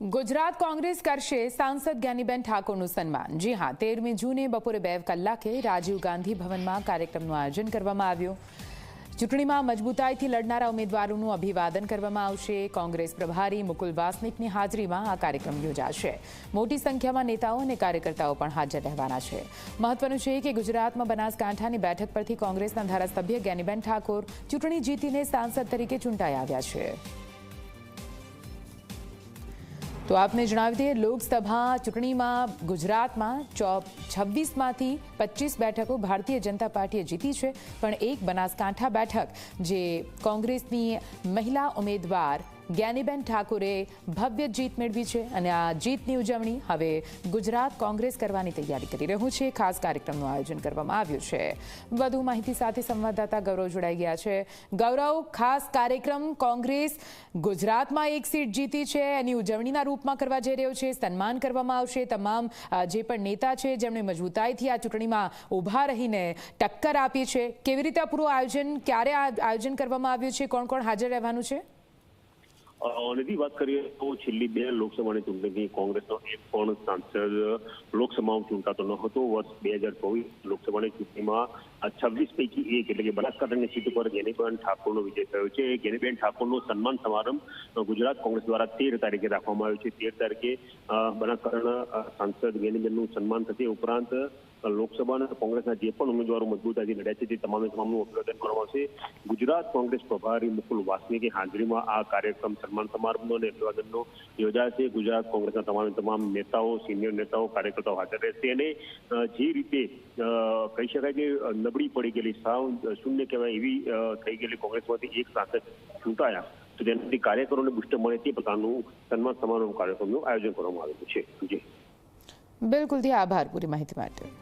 ગુજરાત કોંગ્રેસ કરશે સાંસદ જ્ઞાનીબેન ઠાકોરનું સન્માન. જી હા, તેરમી જૂને બપોરે બે કલાકે રાજીવ ગાંધી ભવનમાં કાર્યક્રમનું આયોજન કરવામાં આવ્યું. ચૂંટણીમાં મજબૂતાઈથી લડનારા ઉમેદવારોનું અભિવાદન કરવામાં આવશે. કોંગ્રેસ પ્રભારી મુકુલ વાસનિકની હાજરીમાં આ કાર્યક્રમ યોજાશે. મોટી સંખ્યામાં નેતાઓ અને કાર્યકર્તાઓ પણ હાજર રહેવાના છે. મહત્વનું છે કે ગુજરાતમાં બનાસકાંઠાની બેઠક પરથી કોંગ્રેસના ધારાસભ્ય જ્ઞાનીબેન ઠાકોર ચૂંટણી જીતીને સાંસદ તરીકે ચૂંટાઈ આવ્યા છે. તો આપને જણાવી દઈએ, લોકસભા ચૂંટણીમાં ગુજરાતમાં છવ્વીસમાંથી પચીસ બેઠકો ભારતીય જનતા પાર્ટીએ જીતી છે, પણ એક બનાસકાંઠા બેઠક, જે કોંગ્રેસની મહિલા ઉમેદવાર જ્ઞાનીબેન ઠાકુરે ભવ્ય જીત મેળવી છે અને આ જીતની ઉજવણી હવે ગુજરાત કોંગ્રેસ કરવાની તૈયારી કરી રહ્યું છે. ખાસ કાર્યક્રમનું આયોજન કરવામાં આવ્યું છે. વધુ માહિતી સાથે સંવાદદાતા ગૌરવ જોડાઈ ગયા છે. ગૌરવ, ખાસ કાર્યક્રમ કોંગ્રેસ ગુજરાતમાં એક સીટ જીતી છે, એની ઉજવણીના રૂપમાં કરવા જઈ રહ્યો છે, સન્માન કરવામાં આવશે. તમામ જે પણ નેતા છે, જેમણે મજબૂતાઈથી આ ચૂંટણીમાં ઊભા રહીને ટક્કર આપી છે. કેવી રીતે પૂરું આયોજન, ક્યારે આયોજન કરવામાં આવ્યું છે? કોણ કોણ હાજર રહેવાનું છે? નિધિ વાત કરીએ તો છેલ્લી બે લોકસભાની ચૂંટણીથી કોંગ્રેસનો એક પણ સાંસદ લોકસભામાં ચૂંટાતો ન હતો. વર્ષ બે હજાર ચોવીસ લોકસભાની ચૂંટણીમાં છવ્વીસ પૈકી એક એટલે કે બનાસકાંઠાની સીટ ઉપર ગેનીબેન ઠાકોરનો વિજય થયો છે. ગેનીબેન ઠાકોરનો સન્માન સમારંભ ગુજરાત કોંગ્રેસ દ્વારા તેર તારીખે રાખવામાં આવ્યો છે. તેર તારીખે બનાસકાંઠાના સાંસદ ગેનીબેનનું સન્માન થશે. ઉપરાંત લોકસભાના કોંગ્રેસના જે પણ ઉમેદવારો મજબૂતાઈથી લડ્યા છે, તે તમામે તમામનું અભિવાદન કરવામાં આવશે. ગુજરાત કોંગ્રેસ પ્રભારી મુકુલ વાસનિકની હાજરીમાં આ કાર્યક્રમ સન્માન સમારંભનો અને અભિવાદનનો યોજાશે ગુજરાત કોંગ્રેસના તમામે તમામ નેતાઓ, સિનિયર નેતાઓ, કાર્યકર્તાઓ હાજર રહેશે અને જે રીતે કહી શકાય કે નબળી પડી ગયેલી સાવ શૂન્ય કહેવાય એવી થઈ ગયેલી કોંગ્રેસમાંથી એક સાંસદ ચૂંટાયા, તો જેનાથી કાર્યકરોને બુસ્ટર મળે તે પ્રકારનું સન્માન સમારોહ કાર્યક્રમનું આયોજન કરવામાં આવેલું છે. જી. બિલકુલથી આભાર પૂરી માહિતી માટે.